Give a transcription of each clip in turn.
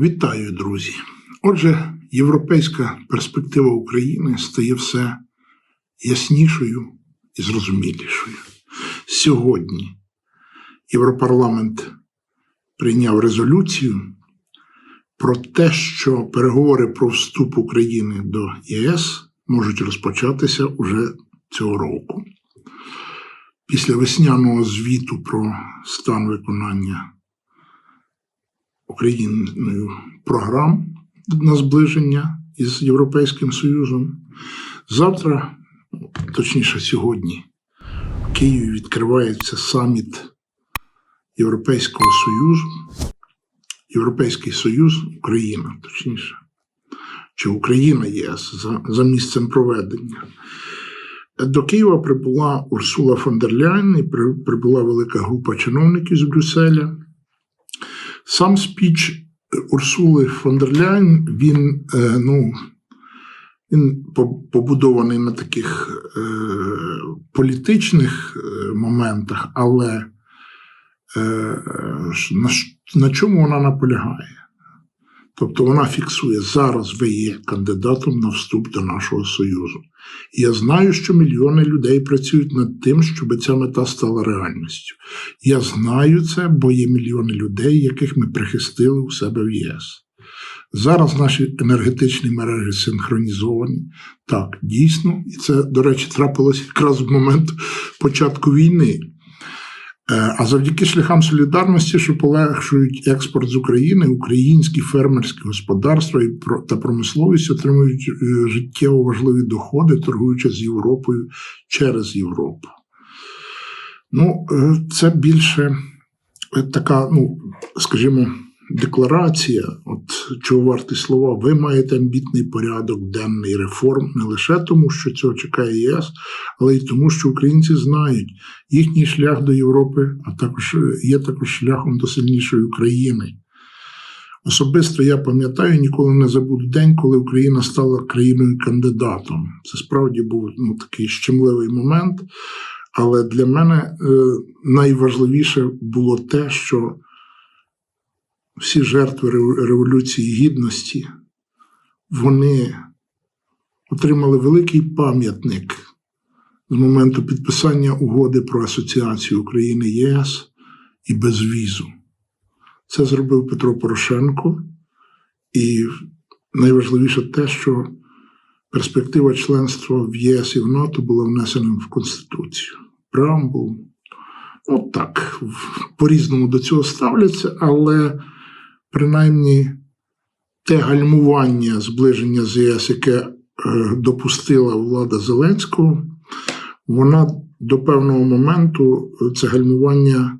Вітаю, друзі! Отже, європейська перспектива України стає все яснішою і зрозумілішою. Сьогодні Європарламент прийняв резолюцію про те, що переговори про вступ України до ЄС можуть розпочатися уже цього року. Після весняного звіту про стан виконання Україною програм на зближення із Європейським Союзом. Завтра, точніше сьогодні, в Києві відкривається саміт Європейського Союзу, Європейський Союз, Україна, точніше, чи Україна ЄС за, за місцем проведення. До Києва прибула Урсула фон дер Ляйн і прибула велика група чиновників з Брюсселя. Сам спіч Урсули фон дер Ляйн, він, е, ну, він побудований на таких е, політичних е, моментах, але е, на, на чому вона наполягає? Тобто вона фіксує, зараз ви є кандидатом на вступ до нашого Союзу. Я знаю, що мільйони людей працюють над тим, щоб ця мета стала реальністю. Я знаю це, бо є мільйони людей, яких ми прихистили у себе в ЄС. Зараз наші енергетичні мережі синхронізовані. Так, дійсно, і це, до речі, трапилося якраз в момент початку війни. Е, А завдяки шляхам солідарності, що полегшують експорт з України, українські фермерські господарства та промисловість отримують е, життєво важливі доходи, торгуючи з Європою через Європу. Ну, е, це більше така, ну, скажімо, декларація, от чого варті слова, ви маєте амбітний порядок денний реформ не лише тому, що цього чекає ЄС, але й тому, що українці знають їхній шлях до Європи, а також є також шляхом до сильнішої України. Особисто я пам'ятаю, ніколи не забуду день, коли Україна стала країною кандидатом. Це справді був ну, такий щемливий момент. Але для мене е, найважливіше було те, що всі жертви Революції Гідності вони отримали великий пам'ятник з моменту підписання угоди про асоціацію України ЄС і безвізу. Це зробив Петро Порошенко, і найважливіше те, що перспектива членства в ЄС і в НАТО була внесена в Конституцію. Преамбул. От так, по-різному до цього ставляться, але принаймні те гальмування зближення з ЄС, яке е, допустила влада Зеленського, вона до певного моменту е, це гальмування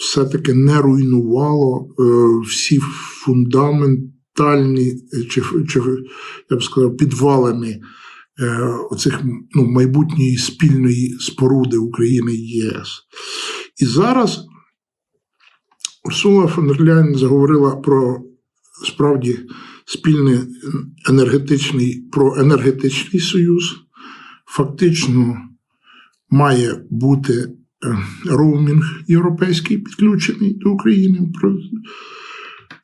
все-таки не руйнувало е, всі фундаментальні чи, чи я б сказав, підвалини оцих ну, майбутньої спільної споруди України і ЄС. І зараз Урсула фон дер Ляйн заговорила про справді спільний енергетичний про енергетичний союз. Фактично має бути е, роумінг європейський підключений до України.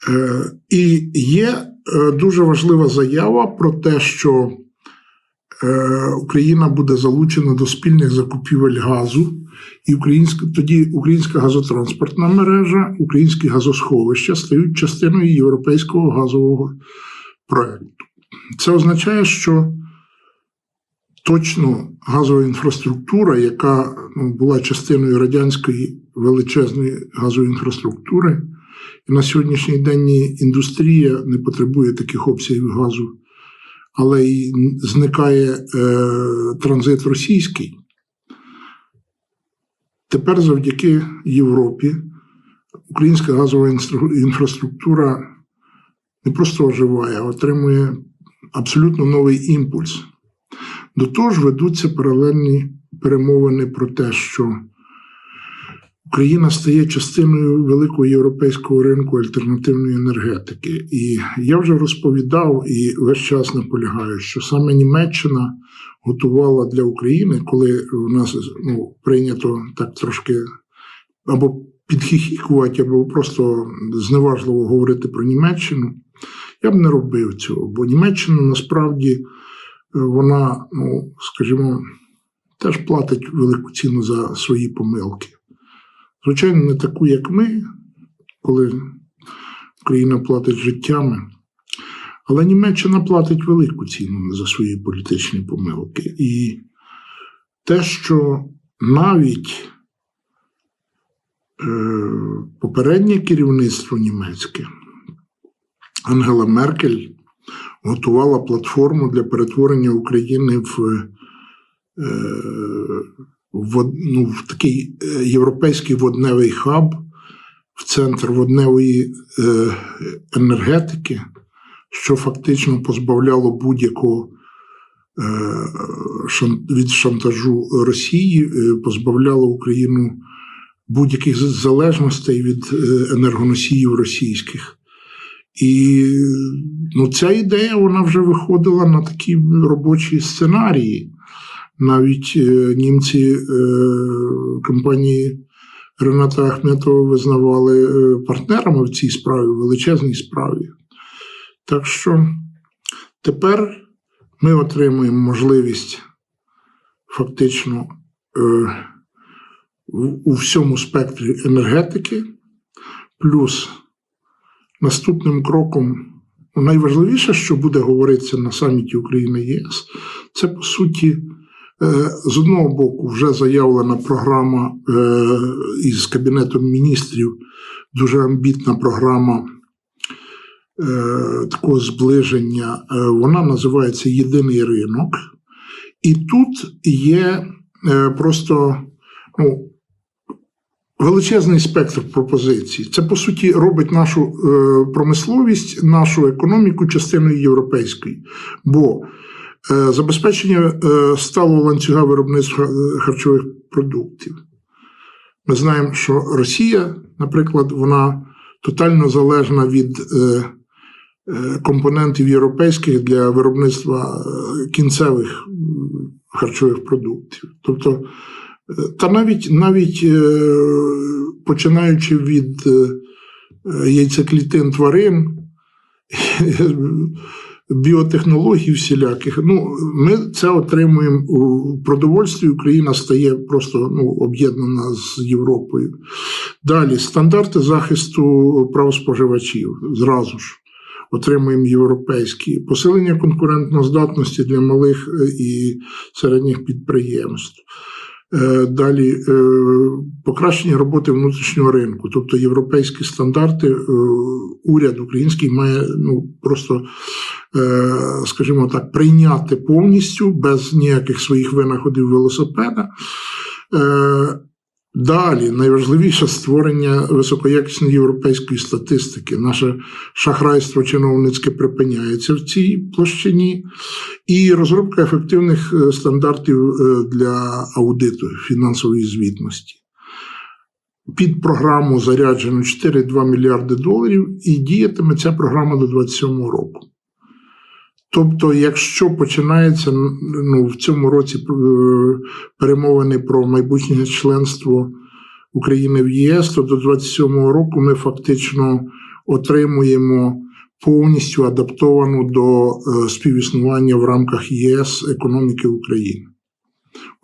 Е, І є е, дуже важлива заява про те, що Україна буде залучена до спільних закупівель газу, і українська тоді українська газотранспортна мережа, українські газосховища стають частиною європейського газового проекту. Це означає, що точно газова інфраструктура, яка ну, була частиною радянської величезної газової інфраструктури, і на сьогоднішній день індустрія не потребує таких обсягів газу, але й зникає е, транзит російський. Тепер завдяки Європі українська газова інфраструктура не просто оживає, а отримує абсолютно новий імпульс. До того ж, ведуться паралельні перемовини про те, що Україна стає частиною великого європейського ринку альтернативної енергетики. І я вже розповідав і весь час наполягаю, що саме Німеччина готувала для України, коли у нас ну, прийнято так трошки або підхихікувати або просто зневажливо говорити про Німеччину, я б не робив цього, бо Німеччина насправді е, вона, ну, скажімо, теж платить велику ціну за свої помилки. Звичайно, не таку, як ми, коли Україна платить життями. Але Німеччина платить велику ціну за свої політичні помилки. І те, що навіть е, попереднє керівництво німецьке Ангела Меркель готувала платформу для перетворення України в, е, в, ну, в такий е, європейський водневий хаб, в центр водневої е, енергетики, що фактично позбавляло будь-якого е, від шантажу Росії, е, позбавляло Україну будь-яких залежностей від е, енергоносіїв російських. І ну, ця ідея вона вже виходила на такі робочі сценарії. Навіть е, німці е, компанії Рената Ахметова визнавали е, партнерами в цій справі, в величезній справі. Так що тепер ми отримуємо можливість фактично у всьому спектрі енергетики, плюс наступним кроком, ну, найважливіше, що буде говоритися на саміті України ЄС, це по суті. Е, З одного боку, вже заявлена програма е, із Кабінетом міністрів, дуже амбітна програма е, такого зближення. Вона називається Єдиний ринок. І тут є просто ну, величезний спектр пропозицій. Це, по суті, робить нашу промисловість, нашу економіку частиною європейської. Бо забезпечення е, сталого ланцюга виробництва е, харчових продуктів. Ми знаємо, що Росія, наприклад, вона тотально залежна від е, е, компонентів європейських для виробництва е, кінцевих харчових продуктів. Тобто, е, та навіть, навіть е, починаючи від е, е, яйцеклітин тварин, біотехнологій всіляких. Ну, ми це отримуємо у продовольстві. Україна стає просто ну, об'єднана з Європою. Далі стандарти захисту прав споживачів зразу ж. Отримуємо європейські посилення конкурентноздатності для малих е, і середніх підприємств. Е, Далі е, покращення роботи внутрішнього ринку, тобто європейські стандарти, уряд український має ну просто, скажімо так, прийняти повністю без ніяких своїх винаходів велосипеда. Е, Далі найважливіше створення високоякісної європейської статистики. Наше шахрайство чиновницьке припиняється в цій площині, і розробка ефективних е, стандартів е, для аудиту фінансової звітності. Під програму заряджено 4,2 мільярди доларів, і діятиме ця програма до 2027 року. Тобто, якщо починається ну, в цьому році е, перемовини про майбутнє членство України в ЄС, то до 2027 року ми фактично отримуємо повністю адаптовану до е, співіснування в рамках єС економіки України.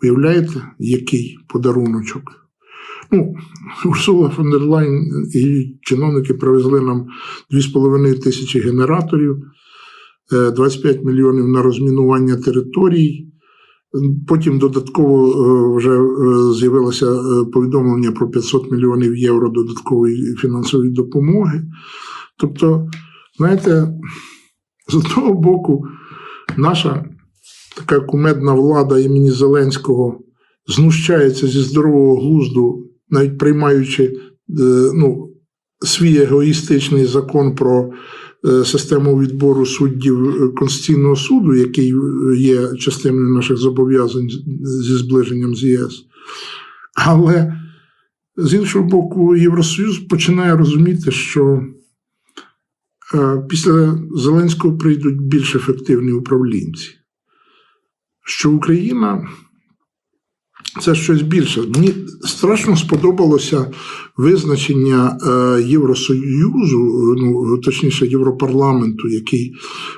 Уявляєте, який подаруночок? Ну, Урсула фон дер Лайн і чиновники привезли нам 2,5 тисячі генераторів. Е, 25 мільйонів на розмінування територій. Потім додатково е, вже е, з'явилося е, повідомлення про 500 мільйонів євро додаткової фінансової допомоги. Тобто, знаєте, з одного боку, наша така кумедна влада імені Зеленського знущається зі здорового глузду, навіть приймаючи е, ну, свій егоїстичний закон про е, систему відбору суддів е, Конституційного суду, який е, є частиною наших зобов'язань зі зближенням з ЄС. Але з іншого боку, Євросоюз починає розуміти, що після Зеленського прийдуть більш ефективні управлінці, що Україна це щось більше. Мені страшно сподобалося визначення е, Євросоюзу, ну точніше Європарламенту, який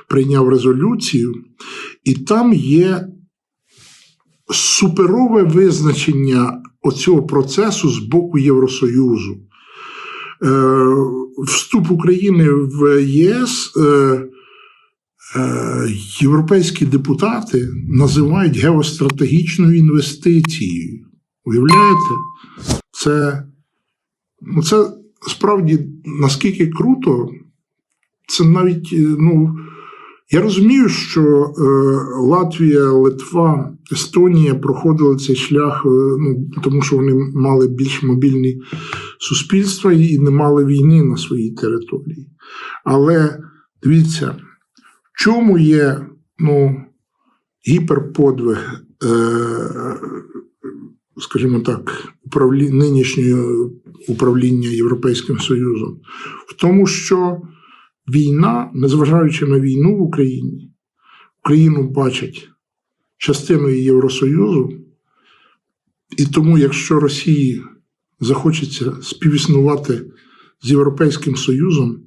прийняв резолюцію, і там є суперове визначення оцього процесу з боку Євросоюзу. Е, Вступ України в ЄС. Е, європейські депутати називають геостратегічною інвестицією. Уявляєте? Це, ну, це справді наскільки круто, це навіть, е, ну, я розумію, що е, Латвія, Литва, Естонія проходили цей шлях, е, ну, тому що вони мали більш мобільні суспільства і не мали війни на своїй території. Але дивіться, чому є ну, гіперподвиг, е, скажімо так, управлі... нинішнього управління Європейським Союзом? В тому, що війна, незважаючи на війну в Україні, Україну бачать частиною Євросоюзу, і тому, якщо Росії захочеться співіснувати з Європейським Союзом,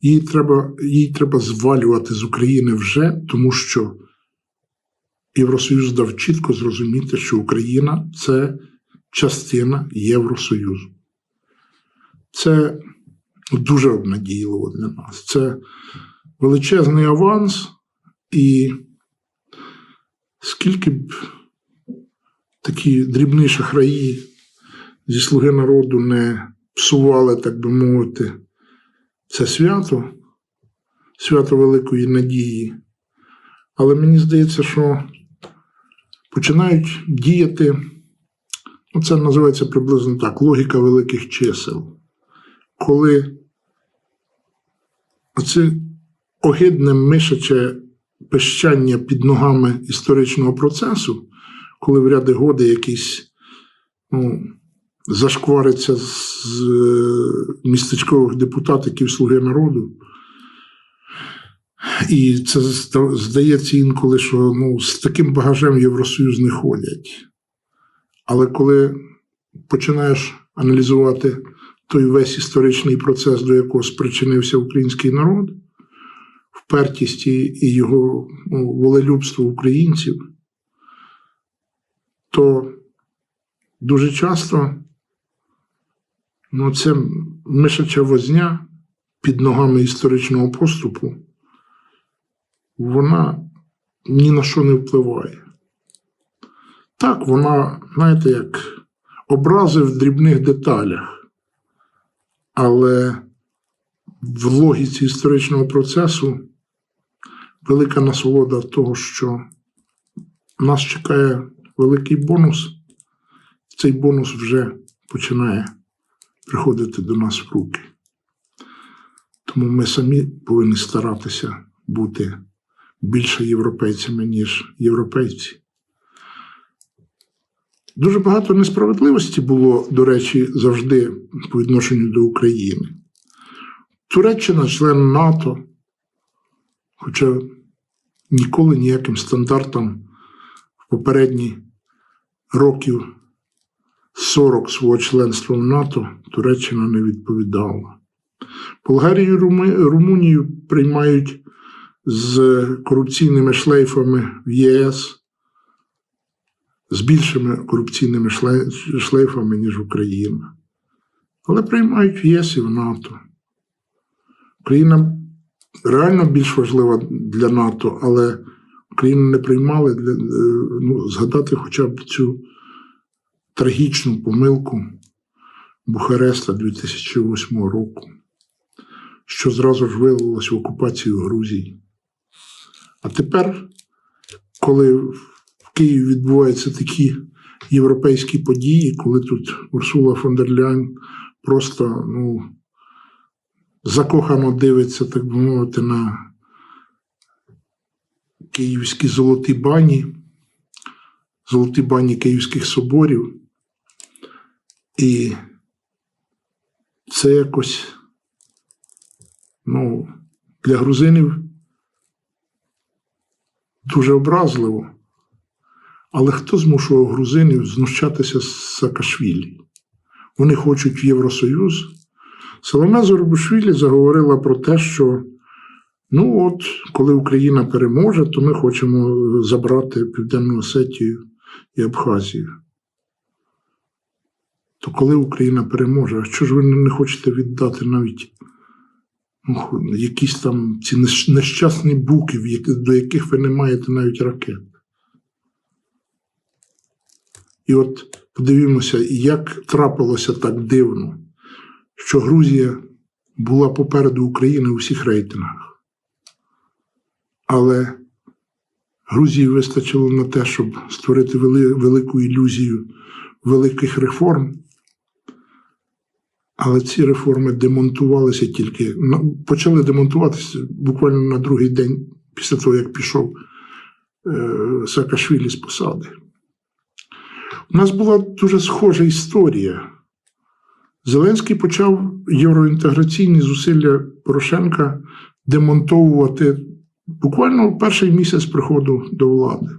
їй треба, їй треба звалювати з України вже, тому що Євросоюз дав чітко зрозуміти, що Україна це частина Євросоюзу. Це дуже обнадійливо для нас. Це величезний аванс, і скільки б такі дрібні шахраї зі слуги народу не псували, так би мовити, це свято, свято Великої Надії. Але мені здається, що починають діяти, ну це називається приблизно так, логіка великих чисел. Коли оце огидне мишаче пищання під ногами історичного процесу, коли в ряди годи якийсь ну, зашквариться з е, містечкових депутатиків Слуги народу. І це здається інколи, що ну, з таким багажем Євросоюз не ходять. Але коли починаєш аналізувати той весь історичний процес, до якого спричинився український народ, впертість і його ну, волелюбство українців, то дуже часто ну, це мишача возня під ногами історичного поступу, вона ні на що не впливає. Так, вона, знаєте, як образи в дрібних деталях, але в логіці історичного процесу велика насолода того, що нас чекає великий бонус. Цей бонус вже починає приходити до нас в руки. Тому ми самі повинні старатися бути більше європейцями, ніж європейці. Дуже багато несправедливості було, до речі, завжди по відношенню до України. Туреччина член НАТО, хоча ніколи ніяким стандартам в попередні років 40 свого членства в НАТО Туреччина не відповідала. Болгарію і Румунію приймають з корупційними шлейфами в ЄС, з більшими корупційними шлейфами, ніж Україна. Але приймають в ЄС і в НАТО. Україна реально більш важлива для НАТО, але Україну не приймали для, е, ну, згадати хоча б цю трагічну помилку Бухареста 2008 року, що зразу ж вилилось в окупацію Грузії. А тепер, коли в Києві відбуваються такі європейські події, коли тут Урсула фон дер Ляйн просто ну, закохано дивиться, так би мовити, на київські золоті бані, золоті бані київських соборів. І це якось ну, для грузинів дуже образливо. Але хто змушував грузинів знущатися з Саакашвілі? Вони хочуть в Євросоюз. Соломе Зорбушвілі заговорила про те, що ну от, коли Україна переможе, то ми хочемо забрати Південну Осетію і Абхазію. То коли Україна переможе, а що ж ви не хочете віддати навіть ну, якісь там ці нещасні буки, до яких ви не маєте навіть ракет? І от подивімося, як трапилося так дивно, що Грузія була попереду України у всіх рейтингах. Але Грузії вистачило на те, щоб створити вели- велику ілюзію великих реформ. Але ці реформи демонтувалися тільки, ну, почали демонтуватися буквально на другий день після того, як пішов е, Саакашвілі з посади. У нас була дуже схожа історія. Зеленський почав євроінтеграційні зусилля Порошенка демонтовувати буквально перший місяць приходу до влади.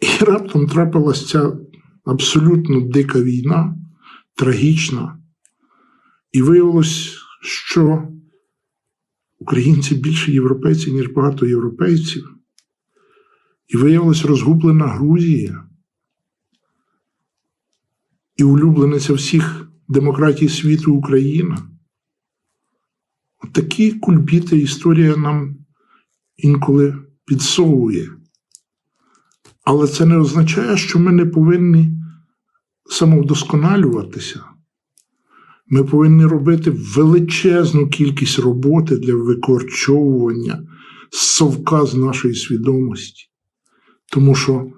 І раптом трапилася ця абсолютно дика війна, трагічна. І виявилось, що українці більше європейці, ніж багато європейців. І виявилась розгублена Грузія. І улюблениця всіх демократій світу Україна. Такі кульбіти історія нам інколи підсовує. Але це не означає, що ми не повинні самовдосконалюватися. Ми повинні робити величезну кількість роботи для викорчовування совка з нашої свідомості. Тому що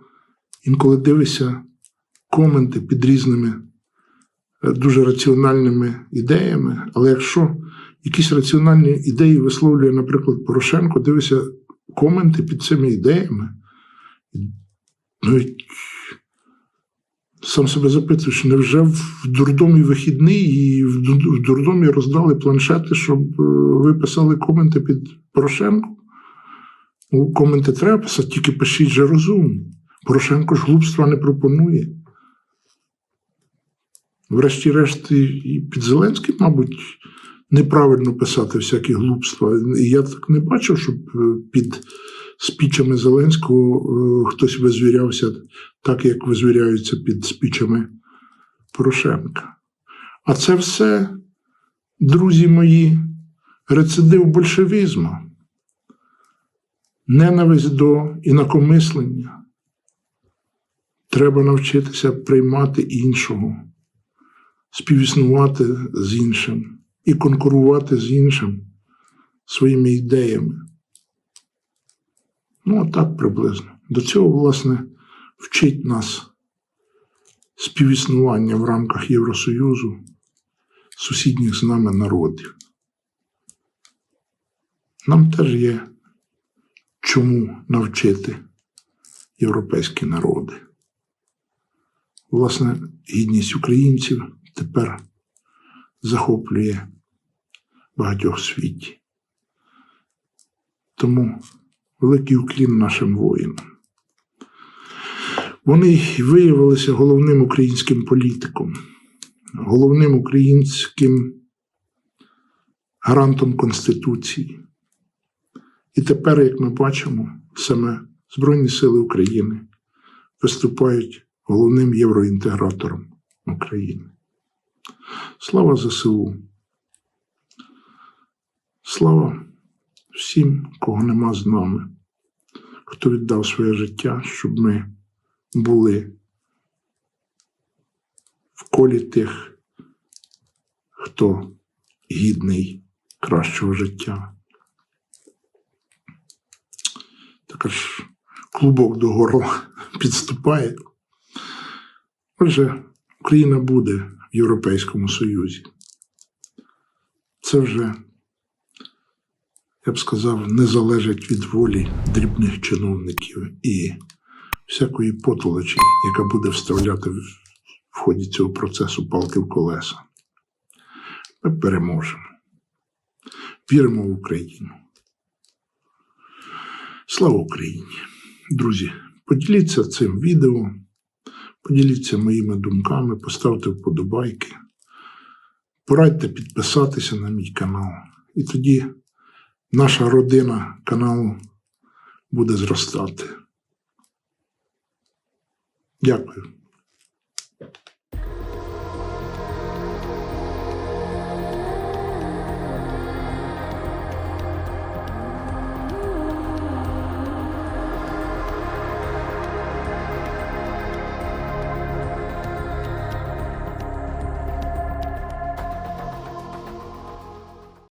інколи дивишся коменти під різними е, дуже раціональними ідеями, але якщо якісь раціональні ідеї висловлює, наприклад, Порошенко, дивишся коменти під цими ідеями, ну, і сам себе запитуєш, невже в дурдомі вихідний і в дурдомі роздали планшети, щоб е, ви писали коменти під Порошенко? У коменти треба писати, тільки пишіть же розумно. Порошенко ж глупства не пропонує. Врешті-решт, і під Зеленським, мабуть, неправильно писати всякі глупства. Я так не бачив, щоб е, під спічами Зеленського е, хтось визвірявся так, як визвіряються під спічами Порошенка. А це все, друзі мої, рецидив большевізму ненависть до інакомислення. Треба навчитися приймати іншого, співіснувати з іншим і конкурувати з іншим своїми ідеями. Ну, так приблизно. До цього, власне, вчить нас співіснування в рамках Євросоюзу сусідніх з нами народів. Нам теж є чому навчити європейські народи. Власне, гідність українців тепер захоплює багатьох світі. Тому великий уклін нашим воїнам. Вони виявилися головним українським політиком, головним українським гарантом Конституції. І тепер, як ми бачимо, саме Збройні Сили України виступають головним євроінтегратором України. Слава ЗСУ! Слава всім, кого нема з нами, хто віддав своє життя, щоб ми були в колі тих, хто гідний кращого життя. Також клубок до горла підступає. Отже, Україна буде в Європейському Союзі. Це вже, я б сказав, не залежить від волі дрібних чиновників і всякої потолочі, яка буде вставляти в ході цього процесу палки в колеса. Ми переможемо. Віримо в Україну. Слава Україні! Друзі, поділіться цим відео, поділіться моїми думками, поставте вподобайки, порадьте підписатися на мій канал. І тоді наша родина каналу буде зростати. Дякую.